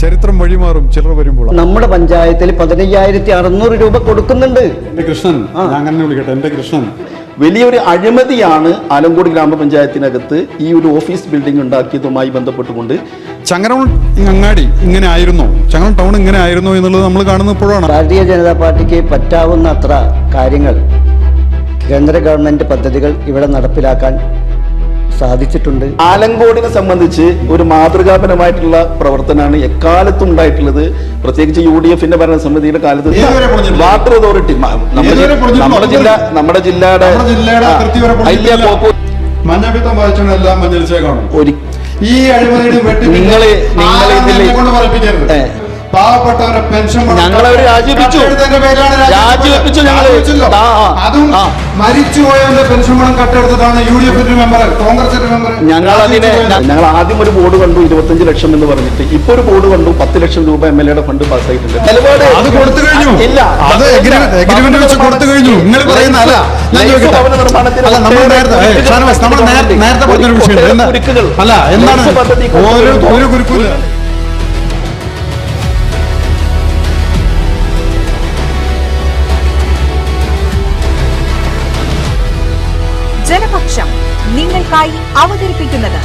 ചരിത്രം വഴിമാറും ചിലർ വരുമ്പോൾ. നമ്മുടെ പഞ്ചായത്തിൽ പതിനയ്യായിരത്തി അറുന്നൂറ് രൂപ കൊടുക്കുന്നുണ്ട്. എന്റെ കൃഷ്ണൻ ഞാൻ അങ്ങനെ വിളിക്കട്ടെ എന്റെ കൃഷ്ണൻ. വലിയൊരു അഴിമതിയാണ് ആലങ്കോട് ഗ്രാമപഞ്ചായത്തിനകത്ത് ഈ ഒരു ഓഫീസ് ബിൽഡിംഗ് ഉണ്ടാക്കിയതുമായി ബന്ധപ്പെട്ടുകൊണ്ട്. ചങ്ങരവൾ അങ്ങാടി ഇങ്ങനെ ആയിരുന്നു. ചങ്ങരവൾ ടൗൺ ഇങ്ങനെ ആയിരുന്നു എന്നുള്ളത് നമ്മൾ കാണുന്ന ഇപ്പോഴാണ്. ഭാരതീയ ജനതാ പാർട്ടിക്ക് പറ്റാവുന്ന അത്ര കാര്യങ്ങൾ കേന്ദ്ര ഗവൺമെന്റ് പദ്ധതികൾ ഇവിടെ നടപ്പിലാക്കാൻ സാധിച്ചിട്ടുണ്ട്. ആലങ്കോടിനെ സംബന്ധിച്ച് ഒരു മാതൃകാപരമായിട്ടുള്ള പ്രവർത്തനമാണ് എക്കാലത്തും ഉണ്ടായിട്ടുള്ളത് പ്രത്യേകിച്ച് യു ഡി എഫിന്റെ ഭരണസമിതിയുടെ കാലത്ത് വാട്ടർ അതോറിറ്റി. നമ്മുടെ ജില്ല നമ്മുടെ ജില്ലയുടെ ഒരിക്കലും നിങ്ങളെ നിങ്ങളെ വരെ ആ, പൊളിഞ്ഞിട്ടില്ല. മഞ്ഞപ്പിത്തം ബാധിച്ചാണ് എല്ലാം മഞ്ഞളിച്ചേ ഈ അഴിമതിയുടെ വെട്ടി നിങ്ങൾ നിങ്ങൾ പാവപ്പെട്ടവരെ പെൻഷൻ ഞങ്ങളവര് രാജിവെപ്പിച്ചു. രാജിവെപ്പിച്ചു ആ. അതും. മരിച്ചുപോയവന്റെ പെൻഷൻ പണം കട്ടെടുത്തതാണ് യു ഡി എഫിന്റെ മെമ്പർ കോൺഗ്രസിന്റെ മെമ്പർ ഞങ്ങൾ അതിനെ ഞങ്ങൾ ആദ്യം ഒരു ബോർഡ് കണ്ടു ഇരുപത്തഞ്ച് ലക്ഷം എന്ന് പറഞ്ഞിട്ട്. ഇപ്പൊ ഒരു ബോർഡ് കണ്ടു പത്ത് ലക്ഷം രൂപ എം എൽ എയുടെ ഫണ്ട് പാസ്സായിട്ടുണ്ട്. നിലപാട് അത് കൊടുത്തു കഴിഞ്ഞു. ഇല്ല. അത് എഗ്രിമെന്റ് വെച്ച് കൊടുത്തു കഴിഞ്ഞു. നിങ്ങൾ പറയുന്ന അല്ല നമ്മൾ നേരത്തെ പറഞ്ഞൊരു വിഷയം അല്ല എന്താണ് ഒരു കൊണ്ടുവരുമ്പോൾ ജനപക്ഷം നിങ്ങൾക്കായി അവതരിപ്പിക്കുന്നത്